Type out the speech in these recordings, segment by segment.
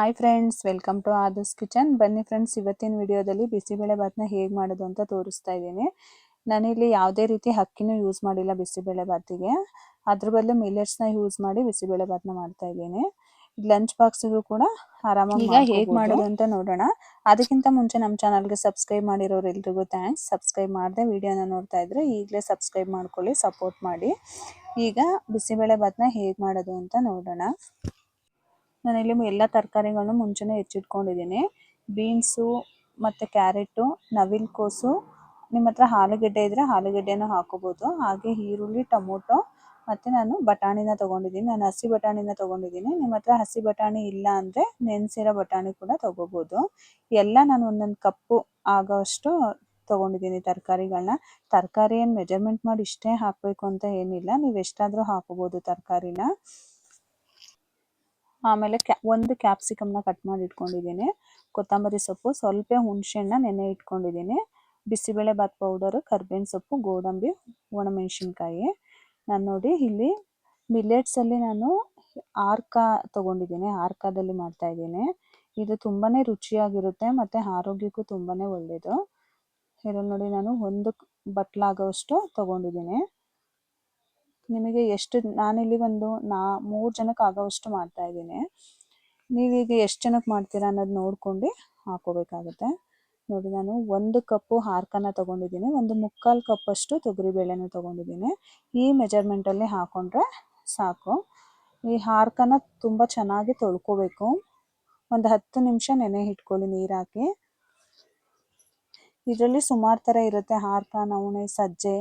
Hi friends welcome to Adarsh kitchen ಬನ್ನಿ friends ಇವತ್ತಿನ ವಿಡಿಯೋದಲ್ಲಿ ಬಿಸಿಬೇಳೆ ಭಾತ್ನ ಹೇಗೆ ಮಾಡೋದು ಅಂತ ತೋರಿಸ್ತಾ ಇದ್ದೀನಿ. ನಾನಿಲ್ಲಿ ಯಾವುದೇ ರೀತಿ ಹಕ್ಕಿನೂ ಯೂಸ್ ಮಾಡಿಲ್ಲ ಬಿಸಿಬೇಳೆ ಭಾತಿಗೆ ಅದ್ರ ಬದಲು ಮಿಲೆಟ್ಸ್ನ ಯೂಸ್ ಮಾಡಿ ಬಿಸಿಬೇಳೆ ಭಾತ್ನ ಮಾಡ್ತಾ ಇದ್ದೀನಿ. ಲಂಚ್ ಬಾಕ್ಸ್ಗೂ ಕೂಡ ಆರಾಮಾಗಿ ಈಗ ಹೇಗೆ ಮಾಡೋದು? ಅಂತ ನೋಡೋಣ. ಅದಕ್ಕಿಂತ ಮುಂಚೆ ನಮ್ಮ ಚಾನಲ್ಗೆ ಸಬ್ಸ್ಕ್ರೈಬ್ ಮಾಡಿರೋರು ಎಲ್ರಿಗೂ ಥ್ಯಾಂಕ್ಸ್ ಸಬ್ಸ್ಕ್ರೈಬ್ ಮಾಡದೆ ವಿಡಿಯೋನ ನೋಡ್ತಾ ಇದ್ರೆ ಈಗಲೇ ಸಬ್ಸ್ಕ್ರೈಬ್ ಮಾಡ್ಕೊಳ್ಳಿ ಸಪೋರ್ಟ್ ಮಾಡಿ. ಈಗ ಬಿಸಿಬೇಳೆ ಭಾತ್ನ ಹೇಗೆ ಮಾಡೋದು ಅಂತ ನೋಡೋಣ. ನಾನಿಲ್ಲಿ ಎಲ್ಲ ತರಕಾರಿಗಳನ್ನು ಮುಂಚೆನೇ ಹೆಚ್ಚಿಟ್ಕೊಂಡಿದ್ದೀನಿ. ಬೀನ್ಸು ಮತ್ತು ಕ್ಯಾರೆಟು, ನವಿಲುಕೋಸು ನಿಮ್ಮ ಹತ್ರ ಆಲೂಗಡ್ಡೆ ಇದ್ದರೆ ಆಲೂಗಡ್ಡೆನೂ ಹಾಕೋಬೋದು. ಹಾಗೆ ಈರುಳ್ಳಿ, ಟೊಮೊಟೊ ಮತ್ತು ನಾನು ಬಟಾಣಿನ ತೊಗೊಂಡಿದ್ದೀನಿ. ನಾನು ಹಸಿ ಬಟಾಣಿನ ತೊಗೊಂಡಿದ್ದೀನಿ. ನಿಮ್ಮ ಹತ್ರ ಹಸಿ ಬಟಾಣಿ ಇಲ್ಲ ಅಂದರೆ ನೆನೆಸಿರೋ ಬಟಾಣಿ ಕೂಡ ತೊಗೋಬೋದು. ಎಲ್ಲ ನಾನು ಒಂದೊಂದು ಕಪ್ಪು ಆಗೋಷ್ಟು ತೊಗೊಂಡಿದ್ದೀನಿ ತರಕಾರಿಗಳನ್ನ ತರಕಾರಿ ಏನು ಮೆಜರ್ಮೆಂಟ್ ಮಾಡಿ ಇಷ್ಟೇ ಹಾಕಬೇಕು ಅಂತ ಏನಿಲ್ಲ. ನೀವು ಎಷ್ಟಾದರೂ ಹಾಕೋಬೋದು ತರಕಾರಿನ. ಆಮೇಲೆ ಕ್ಯಾ, ಒಂದು ಕ್ಯಾಪ್ಸಿಕಮ್ನ ಕಟ್ ಮಾಡಿ ಇಟ್ಕೊಂಡಿದ್ದೀನಿ. ಕೊತ್ತಂಬರಿ ಸೊಪ್ಪು, ಸ್ವಲ್ಪ ಹುಣಸೆಹಣ್ಣ ನೆನೆ ಇಟ್ಕೊಂಡಿದ್ದೀನಿ. ಬಿಸಿಬೇಳೆ ಬಾತ್ ಪೌಡರು ಕರ್ಬೇವಿನ ಸೊಪ್ಪು, ಗೋಡಂಬಿ, ಒಣಮೆಣಸಿನ್ಕಾಯಿ. ನಾನು ನೋಡಿ ಇಲ್ಲಿ ಮಿಲ್ಲೆಟ್ಸಲ್ಲಿ ನಾನು ಆರ್ಕ ತೊಗೊಂಡಿದ್ದೀನಿ, ಆರ್ಕದಲ್ಲಿ ಮಾಡ್ತಾ ಇದ್ದೀನಿ. ಇದು ತುಂಬಾ ರುಚಿಯಾಗಿರುತ್ತೆ ಮತ್ತು ಆರೋಗ್ಯಕ್ಕೂ ತುಂಬಾ ಒಳ್ಳೆಯದು ಇದನ್ನು ನೋಡಿ ನಾನು ಒಂದು ಬಟ್ಲಾಗೋಷ್ಟು ತೊಗೊಂಡಿದ್ದೀನಿ. ನಿಮಗೆ ಎಷ್ಟು, ನಾನಿಲ್ಲಿ ಒಂದು ನಾ, ಮೂರು ಜನಕ್ಕೆ ಆಗೋವಷ್ಟು ಮಾಡ್ತಾ ಇದ್ದೀನಿ. ನೀವೀಗ ಎಷ್ಟು ಜನಕ್ಕೆ ಮಾಡ್ತೀರಾ ಅನ್ನೋದು ನೋಡ್ಕೊಂಡು ಹಾಕೋಬೇಕಾಗುತ್ತೆ. ನೋಡಿ, ನಾನು ಒಂದು ಕಪ್ಪು ಹಾರ್ಕನ ತೊಗೊಂಡಿದ್ದೀನಿ. ಒಂದು ಮುಕ್ಕಾಲು ಕಪ್ಪಷ್ಟು ತೊಗರಿಬೇಳೆನ ತೊಗೊಂಡಿದ್ದೀನಿ. ಈ ಮೆಜರ್ಮೆಂಟಲ್ಲಿ ಹಾಕೊಂಡ್ರೆ ಸಾಕು. ಈ ಹಾರ್ಕನ ತುಂಬ ಚೆನ್ನಾಗಿ ತೊಳ್ಕೊಬೇಕು. ಒಂದು ಹತ್ತು ನಿಮಿಷ ನೆನೆ ಇಟ್ಕೊಳ್ಳಿ ನೀರು ಹಾಕಿ ಇದರಲ್ಲಿ ಸುಮಾರು ಥರ ಇರುತ್ತೆ ಹಾರ್ಕ ನವಣೆ ಸಜ್ಜೆ.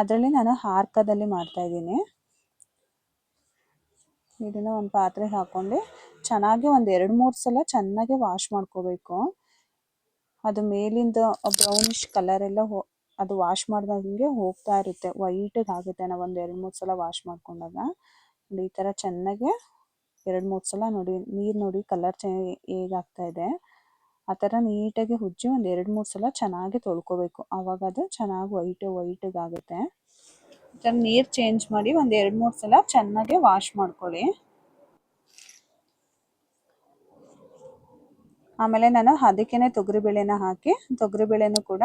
ಅದರಲ್ಲಿ ನಾನು ಹಾರ್ಕದಲ್ಲಿ ಮಾಡ್ತಾ ಇದ್ದೀನಿ. ಇದನ್ನು ಒಂದು ಪಾತ್ರೆಗೆ ಹಾಕ್ಕೊಂಡು ಚೆನ್ನಾಗಿ ಒಂದು ಎರಡು ಮೂರು ಸಲ ಚೆನ್ನಾಗಿ ವಾಶ್ ಮಾಡ್ಕೋಬೇಕು. ಅದು ಮೇಲಿಂದ ಬ್ರೌನಿಶ್ ಕಲರ್ ಎಲ್ಲ ಅದು ವಾಶ್ ಮಾಡಿದಂಗೆ ಹೋಗ್ತಾ ಇರುತ್ತೆ. ವೈಟಿಗೆ ಆಗುತ್ತೆ ನಾವು ಒಂದು ಎರಡು ಮೂರು ಸಲ ವಾಶ್ ಮಾಡ್ಕೊಂಡಾಗ. ಈ ಥರ ಚೆನ್ನಾಗಿ ಎರಡು ಮೂರು ಸಲ ನೋಡಿ, ನೀರು ನೋಡಿ ಕಲರ್ ಚೇ, ಹೇಗಾಗ್ತಾ ಇದೆ. ಆ ಥರ ನೀಟಾಗಿ ಉಜ್ಜಿ ಒಂದು ಎರಡು ಮೂರು ಸಲ ಚೆನ್ನಾಗಿ ತೊಳ್ಕೊಬೇಕು. ಆವಾಗ ಅದು ಚೆನ್ನಾಗಿ ವೈಟ್ ವೈಟಿಗಾಗುತ್ತೆ ಈ ಥರ ನೀರು ಚೇಂಜ್ ಮಾಡಿ ಒಂದು ಎರಡು ಮೂರು ಸಲ ಚೆನ್ನಾಗಿ ವಾಶ್ ಮಾಡ್ಕೊಳ್ಳಿ. ಆಮೇಲೆ ನಾನು ಅದಕ್ಕೇ ತೊಗರಿಬೇಳೆನ ಹಾಕಿ ತೊಗರಿಬೇಳೆನೂ ಕೂಡ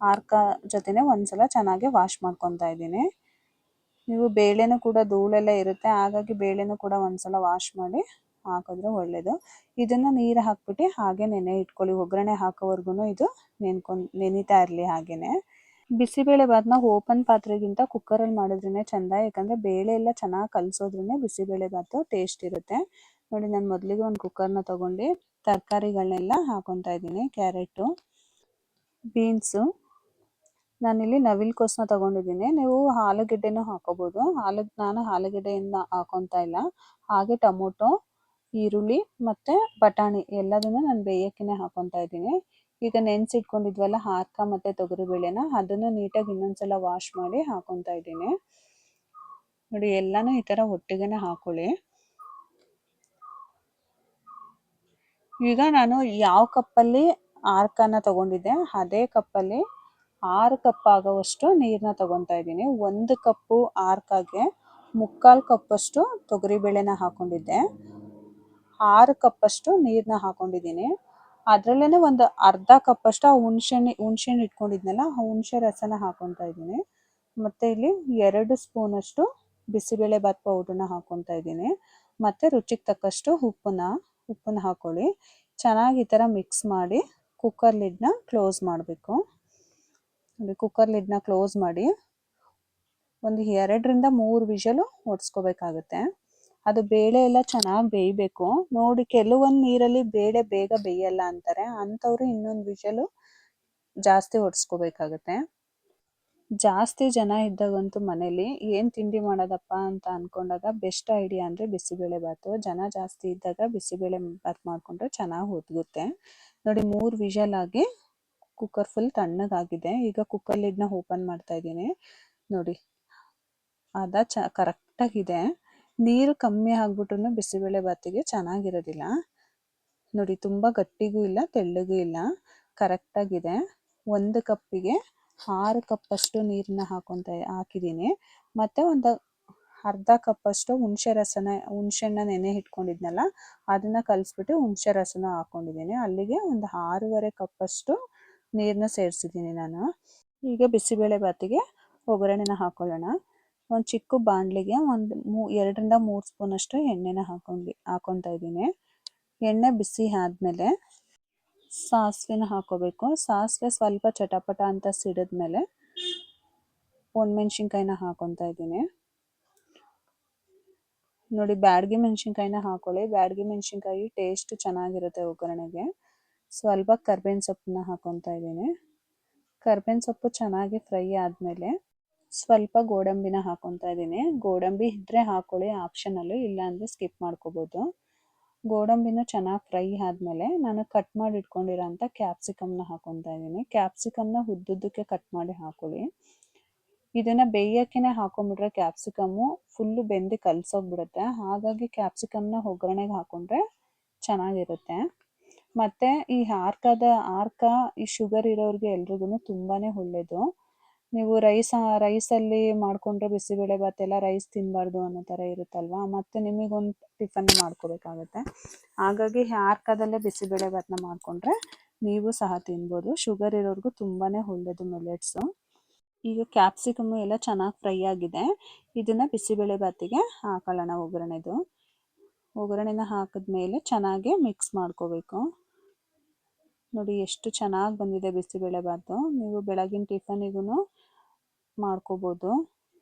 ಆರ್ಕ ಜೊತೆನೆ ಒಂದ್ಸಲ ಚೆನ್ನಾಗಿ ವಾಶ್ ಮಾಡ್ಕೊತಾ ಇದ್ದೀನಿ. ನೀವು ಬೇಳೆನೂ ಕೂಡ ಧೂಳೆಲ್ಲ ಇರುತ್ತೆ, ಹಾಗಾಗಿ ಬೇಳೆನೂ ಕೂಡ ಒಂದ್ಸಲ ವಾಶ್ ಮಾಡಿ ಹಾಕಿದ್ರೆ ಒಳ್ಳೆಯದು ಇದನ್ನು ನೀರು ಹಾಕ್ಬಿಟ್ಟು ಹಾಗೆ ನೆನೆ ಇಟ್ಕೊಳ್ಳಿ. ಒಗ್ಗರಣೆ ಹಾಕೋವರೆಗೂ ಇದು ನೆನ್ಕೊಂಡು ನೆನೀತಾ ಇರಲಿ ಹಾಗೇನೆ. ಬಿಸಿಬೇಳೆ ಭಾತ್ನ ಓಪನ್ ಪಾತ್ರೆಗಿಂತ ಕುಕ್ಕರಲ್ಲಿ ಮಾಡಿದ್ರೇ ಚೆಂದ. ಯಾಕಂದರೆ ಬೇಳೆ ಎಲ್ಲ ಚೆನ್ನಾಗಿ ಕಲಿಸೋದ್ರೇ ಬಿಸಿಬೇಳೆ ಭಾತು ಟೇಸ್ಟ್ ಇರುತ್ತೆ. ನೋಡಿ, ನಾನು ಮೊದಲಿಗೆ ಒಂದು ಕುಕ್ಕರ್ನ ತೊಗೊಂಡು ತರಕಾರಿಗಳನ್ನೆಲ್ಲ ಹಾಕೊತಾ ಇದ್ದೀನಿ. Carrot, beans. ನಾನಿಲ್ಲಿ ನವಿಲು ಕೋಸನ್ನ ತೊಗೊಂಡಿದ್ದೀನಿ. ನೀವು ಆಲೂಗೆಡ್ಡೆನೂ ಹಾಕೋಬೋದು. ಆಲೂ, ನಾನು ಆಲೂಗೆಡ್ಡೆಯಿಂದ ಹಾಕೊತಾ ಇಲ್ಲ. ಹಾಗೆ ಟೊಮೊಟೊ ಈರುಳ್ಳಿ ಮತ್ತೆ ಬಟಾಣಿ ಎಲ್ಲದನ್ನು ನಾನು ಬೇಯಕ್ಕೆನೆ ಹಾಕೊತಾ ಇದ್ದೀನಿ. ಈಗ ನೆನೆಸಿಟ್ಕೊಂಡಿದ್ವಲ್ಲ ಹಾರ್ಕ ತೊಗರಿ ತೊಗರಿಬೇಳೆನ, ಅದನ್ನು ನೀಟಾಗಿ ಇನ್ನೊಂದ್ಸಲ ವಾಶ್ ಮಾಡಿ ಹಾಕೊತಾ ಇದ್ದೀನಿ. ನೋಡಿ, ಎಲ್ಲನೂ ಈ ಥರ ಒಟ್ಟಿಗೆನೆ ಹಾಕೊಳ್ಳಿ. ಈಗ ನಾನು ಯಾವ ಕಪ್ಪಲ್ಲಿ ಆರ್ಕನ ತಗೊಂಡಿದ್ದೆ, ಅದೇ ಕಪ್ಪಲ್ಲಿ ಆರು ಕಪ್ ಆಗೋವಷ್ಟು ನೀರನ್ನ ತಗೊತಾ ಇದ್ದೀನಿ. ಒಂದು ಕಪ್ಪು ಆರ್ಕಾಗೆ ಮುಕ್ಕಾಲು ಕಪ್ಪಷ್ಟು ತೊಗರಿಬೇಳೆನ ಹಾಕೊಂಡಿದ್ದೆ. ಆರು ಕಪ್ಪಷ್ಟು ನೀರನ್ನ ಹಾಕೊಂಡಿದ್ದೀನಿ. ಅದರಲ್ಲೇ ಒಂದು ಅರ್ಧ ಕಪ್ಪಷ್ಟು ಆ ಹುಣ್ಸೆಹಣ್ಣು ಹುಣ್ಸೆಹಣ್ಣು ಇಟ್ಕೊಂಡಿದ್ನಲ್ಲ, ಆ ಹುಣಸೆ ರಸನ ಹಾಕೊತಾ ಇದ್ದೀನಿ. ಮತ್ತು ಇಲ್ಲಿ ಎರಡು ಸ್ಪೂನಷ್ಟು ಬಿಸಿಬೇಳೆ ಬಾತ್ ಪೌಡ್ರನ್ನ ಹಾಕೊತಾ ಇದ್ದೀನಿ. ಮತ್ತು ರುಚಿಗೆ ತಕ್ಕಷ್ಟು ಉಪ್ಪನ್ನ ಉಪ್ಪನ್ನ ಹಾಕೊಳ್ಳಿ. ಚೆನ್ನಾಗಿ ಈ ಥರ ಮಿಕ್ಸ್ ಮಾಡಿ ಕುಕ್ಕರ್ ಲಿಡ್ನ ಕ್ಲೋಸ್ ಮಾಡಬೇಕು. ಕುಕ್ಕರ್ ಲಿಡ್ನ ಕ್ಲೋಸ್ ಮಾಡಿ ಒಂದು ಎರಡರಿಂದ ಮೂರು ವಿಷಲು ಹೊಡ್ಸ್ಕೋಬೇಕಾಗುತ್ತೆ ಅದು ಬೇಳೆ ಎಲ್ಲ ಚೆನ್ನಾಗಿ ಬೇಯಬೇಕು. ನೋಡಿ ಕೆಲವೊಂದು ನೀರಲ್ಲಿ ಬೇಳೆ ಬೇಗ ಬೇಯಲ್ಲ ಅಂತಾರೆ, ಅಂಥವ್ರು ಇನ್ನೊಂದು ವಿಷಲು ಜಾಸ್ತಿ ಹೊಡ್ಸ್ಕೋಬೇಕಾಗತ್ತೆ ಜಾಸ್ತಿ ಜನ ಇದ್ದಾಗಂತೂ ಮನೇಲಿ ಏನು ತಿಂಡಿ ಮಾಡೋದಪ್ಪ ಅಂತ ಅಂದ್ಕೊಂಡಾಗ ಬೆಸ್ಟ್ ಐಡಿಯಾ ಅಂದರೆ ಬಿಸಿಬೇಳೆ ಬಾತು ಜನ ಜಾಸ್ತಿ ಇದ್ದಾಗ ಬಿಸಿಬೇಳೆ ಬಾತ್ ಮಾಡಿಕೊಂಡ್ರೆ ಚೆನ್ನಾಗಿ ಒದಗುತ್ತೆ. ನೋಡಿ ಮೂರು ವಿಷಲ್ ಆಗಿ ಕುಕ್ಕರ್ ಫುಲ್ ತಣ್ಣಗಾಗಿದೆ. ಈಗ ಕುಕ್ಕರ್ ಲಿಡ್ನ ಓಪನ್ ಮಾಡ್ತಾ ಇದ್ದೀನಿ. ನೋಡಿ, ಅದ ಚ ಕರೆಕ್ಟಾಗಿದೆ ನೀರು ಕಮ್ಮಿ ಆಗ್ಬಿಟ್ರು ಬಿಸಿಬೇಳೆ ಬಾತಿಗೆ ಚೆನ್ನಾಗಿರೋದಿಲ್ಲ. ನೋಡಿ, ತುಂಬ ಗಟ್ಟಿಗೂ ಇಲ್ಲ, ತೆಳ್ಳಗೂ ಇಲ್ಲ ಕರೆಕ್ಟಾಗಿದೆ ಒಂದು ಕಪ್ಪಿಗೆ ಆರು ಕಪ್ಪಷ್ಟು ನೀರನ್ನ ಹಾಕೊತ ಹಾಕಿದ್ದೀನಿ. ಮತ್ತು ಒಂದು ಅರ್ಧ ಕಪ್ಪಷ್ಟು ಹುಣಸೆ ರಸನ ಹುಣಸೆಹಣ್ಣ ನೆನೆ ಇಟ್ಕೊಂಡಿದ್ನಲ್ಲ ಅದನ್ನ ಕಲಿಸ್ಬಿಟ್ಟು ಹುಣಸೆ ರಸನ ಹಾಕೊಂಡಿದ್ದೀನಿ. ಅಲ್ಲಿಗೆ ಒಂದು ಆರೂವರೆ ಕಪ್ಪಷ್ಟು ನೀರನ್ನ ಸೇರಿಸಿದ್ದೀನಿ ನಾನು. ಈಗ ಬಿಸಿಬೇಳೆ ಬಾತಿಗೆ ಒಗ್ಗರಣೆನ ಹಾಕೊಳ್ಳೋಣ. ಒಂದು ಚಿಕ್ಕ ಬಾಣಲಿಗೆ ಒಂದು ಮೂ, ಎರಡರಿಂದ ಮೂರು ಸ್ಪೂನಷ್ಟು ಎಣ್ಣೆನ ಹಾಕೊಂಡು ಹಾಕೊತಾ ಇದ್ದೀನಿ. ಎಣ್ಣೆ ಬಿಸಿ ಆದಮೇಲೆ ಸಾಸಿವೆನ ಹಾಕೋಬೇಕು. ಸಾಸಿವೆ ಸ್ವಲ್ಪ ಚಟಪಟ ಅಂತ ಸಿಡಿದ್ಮೇಲೆ ಒಣಮೆಣ್ಸಿನ್ಕಾಯಿನ ಹಾಕೊತಾ ಇದ್ದೀನಿ. ನೋಡಿ, ಬ್ಯಾಡಗಿ ಮೆಣಸಿನ್ಕಾಯಿನ ಹಾಕೊಳ್ಳಿ. ಬ್ಯಾಡಗಿ ಮೆಣಸಿನ್ಕಾಯಿ ಟೇಸ್ಟ್ ಚೆನ್ನಾಗಿರುತ್ತೆ ಒಗ್ಗರಣೆಗೆ. ಸ್ವಲ್ಪ ಕರ್ಬೇವಿನ ಸೊಪ್ಪನ್ನ ಹಾಕೊತಾ ಇದ್ದೀನಿ. ಕರ್ಬೇವಿನ ಸೊಪ್ಪು ಚೆನ್ನಾಗಿ ಫ್ರೈ ಆದಮೇಲೆ ಸ್ವಲ್ಪ ಗೋಡಂಬಿನ ಹಾಕೊತಾ ಇದ್ದೀನಿ. ಗೋಡಂಬಿ ಇದ್ದರೆ ಹಾಕೊಳ್ಳಿ ಆಪ್ಷನಲ್ಲು ಇಲ್ಲ ಅಂದ್ರೆ ಸ್ಕಿಪ್ ಮಾಡ್ಕೋಬೋದು. ಗೋಡಂಬಿನ ಚೆನ್ನಾಗಿ ಫ್ರೈ ಆದಮೇಲೆ ನಾನು ಕಟ್ ಮಾಡಿ ಇಟ್ಕೊಂಡಿರೋಂಥ ಕ್ಯಾಪ್ಸಿಕಮ್ನ ಹಾಕೊತಾ ಇದ್ದೀನಿ. ಕ್ಯಾಪ್ಸಿಕಮ್ನ ಉದ್ದುದ್ದಕ್ಕೆ ಕಟ್ ಮಾಡಿ ಹಾಕೊಳ್ಳಿ. ಇದನ್ನ ಬೇಯಕ್ಕೆ ಹಾಕೊಂಡ್ಬಿಟ್ರೆ ಕ್ಯಾಪ್ಸಿಕಮ್ಮು ಫುಲ್ಲು ಬೆಂದು ಕಲಸೋಗ್ಬಿಡುತ್ತೆ. ಹಾಗಾಗಿ ಕ್ಯಾಪ್ಸಿಕಮ್ನ ಒಗ್ಗರಣೆಗೆ ಹಾಕೊಂಡ್ರೆ ಚೆನ್ನಾಗಿರುತ್ತೆ. ಮತ್ತೆ ಈ ಆರ್ಕದ ಆರ್ಕ ಈ ಶುಗರ್ ಇರೋರಿಗೆ ಎಲ್ರಿಗೂ ತುಂಬಾನೇ ಒಳ್ಳೇದು. ನೀವು ರೈಸ್, ರೈಸಲ್ಲಿ ಮಾಡಿಕೊಂಡ್ರೆ ಬಿಸಿಬೇಳೆ ಭಾತ್ ಎಲ್ಲ ರೈಸ್ ತಿನ್ನಬಾರ್ದು ಅನ್ನೋ ಥರ ಇರುತ್ತಲ್ವಾ? ಮತ್ತೆ ನಿಮಗೊಂದು ಟಿಫನ್ ಮಾಡ್ಕೋಬೇಕಾಗತ್ತೆ. ಹಾಗಾಗಿ ಆರ್ಕದಲ್ಲೇ ಬಿಸಿಬೇಳೆ ಭಾತ್ನ ಮಾಡಿಕೊಂಡ್ರೆ ನೀವು ಸಹ ತಿನ್ಬೋದು. ಶುಗರ್ ಇರೋರ್ಗು ತುಂಬಾನೇ ಒಳ್ಳೇದು ಮಿಲೆಟ್ಸು. ಈಗ ಕ್ಯಾಪ್ಸಿಕಮ್ಮು ಎಲ್ಲ ಚೆನ್ನಾಗಿ ಫ್ರೈ ಆಗಿದೆ. ಇದನ್ನ ಬಿಸಿಬೇಳೆ ಭಾತಿಗೆ ಹಾಕೊಳ್ಳೋಣ ಒಗ್ಗರಣೆದು. ಒಗ್ಗರಣೆನ ಹಾಕಿದ್ಮೇಲೆ ಚೆನ್ನಾಗಿ ಮಿಕ್ಸ್ ಮಾಡ್ಕೋಬೇಕು. ನೋಡಿ ಎಷ್ಟು ಚೆನ್ನಾಗಿ ಬಂದಿದೆ ಬಿಸಿಬೇಳೆ ಭಾತು. ನೀವು ಬೆಳಗಿನ ಟಿಫನಿಗೂ ಮಾಡ್ಕೋಬೋದು.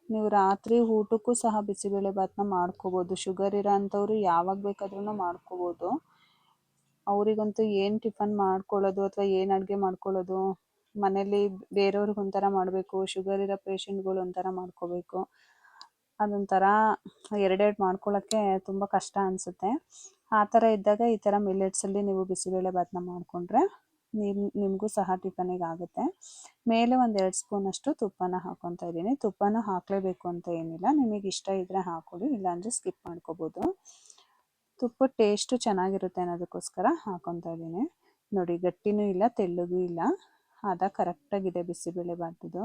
ನೀವು ರಾತ್ರಿ ಊಟಕ್ಕೂ ಸಹ ಬಿಸಿಬೇಳೆ ಭಾತನ್ನ ಮಾಡ್ಕೋಬೋದು. ಶುಗರ್ ಇರೋ ಅಂಥವ್ರು ಯಾವಾಗ ಬೇಕಾದ್ರೂ ಮಾಡ್ಕೋಬೋದು. ಅವರಿಗಂತೂ ಏನು ಟಿಫನ್ ಮಾಡ್ಕೊಳ್ಳೋದು ಅಥವಾ ಏನು ಅಡುಗೆ ಮಾಡ್ಕೊಳ್ಳೋದು? ಮನೇಲಿ ಬೇರೆಯವ್ರಿಗೆ ಒಂಥರ ಮಾಡಬೇಕು, ಶುಗರ್ ಇರೋ ಪೇಷಂಟ್ಗಳು ಒಂಥರ ಮಾಡ್ಕೋಬೇಕು. ಅದೊಂಥರ ಎರಡೆರಡು ಮಾಡ್ಕೊಳ್ಳೋಕ್ಕೆ ತುಂಬ ಕಷ್ಟ ಅನಿಸುತ್ತೆ. ಆ ಥರ ಇದ್ದಾಗ ಈ ಥರ ಮಿಲ್ಲೆಟ್ಸಲ್ಲಿ ನೀವು ಬಿಸಿಬೇಳೆ ಭಾತನ್ನ ಮಾಡಿಕೊಂಡ್ರೆ ನಿಮ್, ನಿಮಗೂ ಸಹ ಟಿಫನಿಗೆ ಆಗುತ್ತೆ. ಮೇಲೆ ಒಂದು ಎರಡು ಸ್ಪೂನಷ್ಟು ತುಪ್ಪನ ಹಾಕೊತಾ ಇದ್ದೀನಿ. ತುಪ್ಪನ ಹಾಕಲೇಬೇಕು ಅಂತ ಏನಿಲ್ಲ. ನಿಮಗೆ ಇಷ್ಟ ಇದ್ದರೆ ಹಾಕೊಳ್ಳಿ, ಇಲ್ಲಾಂದರೆ ಸ್ಕಿಪ್ ಮಾಡ್ಕೋಬೋದು. ತುಪ್ಪ ಟೇಸ್ಟು ಚೆನ್ನಾಗಿರುತ್ತೆ ಅನ್ನೋದಕ್ಕೋಸ್ಕರ ಹಾಕೊತಾ ಇದ್ದೀನಿ. ನೋಡಿ, ಗಟ್ಟಿನೂ ಇಲ್ಲ, ತೆಳ್ಳಗೂ ಇಲ್ಲ. ಆದ ಕರೆಕ್ಟಾಗಿದೆ ಬಿಸಿಬೇಳೆ ಬಾತಿದು.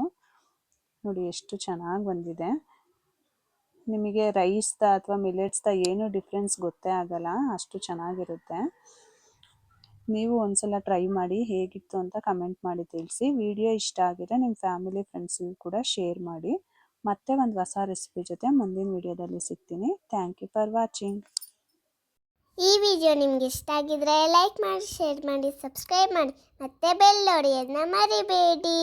ನೋಡಿ, ಎಷ್ಟು ಚೆನ್ನಾಗಿ ಬಂದಿದೆ. ನಿಮಗೆ ರೈಸ್ದ ಅಥವಾ ಮಿಲೆಟ್ಸ್ದ ಏನು ಡಿಫ್ರೆನ್ಸ್ ಗೊತ್ತೇ ಆಗಲ್ಲ. ಅಷ್ಟು ಚೆನ್ನಾಗಿರುತ್ತೆ. ನೀವು ಒಂದ್ಸಲ ಟ್ರೈ ಮಾಡಿ ಹೇಗಿತ್ತು ಅಂತ ಕಮೆಂಟ್ ಮಾಡಿ ತಿಳಿಸಿ. ವಿಡಿಯೋ ಇಷ್ಟ ಆಗಿದ್ರೆ ನಿಮ್ಮ ಫ್ಯಾಮಿಲಿ ಫ್ರೆಂಡ್ಸಿಗೂ ಕೂಡ ಶೇರ್ ಮಾಡಿ. ಮತ್ತೆ ಒಂದು ಹೊಸ ರೆಸಿಪಿ ಜೊತೆ ಮುಂದಿನ ವಿಡಿಯೋದಲ್ಲಿ ಸಿಗ್ತೀನಿ. ಥ್ಯಾಂಕ್ ಯು ಫಾರ್ ವಾಚಿಂಗ್ ಈ ವಿಡಿಯೋ ನಿಮ್ಗೆ ಇಷ್ಟ ಆಗಿದ್ರೆ ಲೈಕ್ ಮಾಡಿ ಶೇರ್ ಮಾಡಿ ಸಬ್ಸ್ಕ್ರೈಬ್ ಮಾಡಿ. ಮತ್ತೆ ಬೆಲ್ ಮರಿಬೇಡಿ.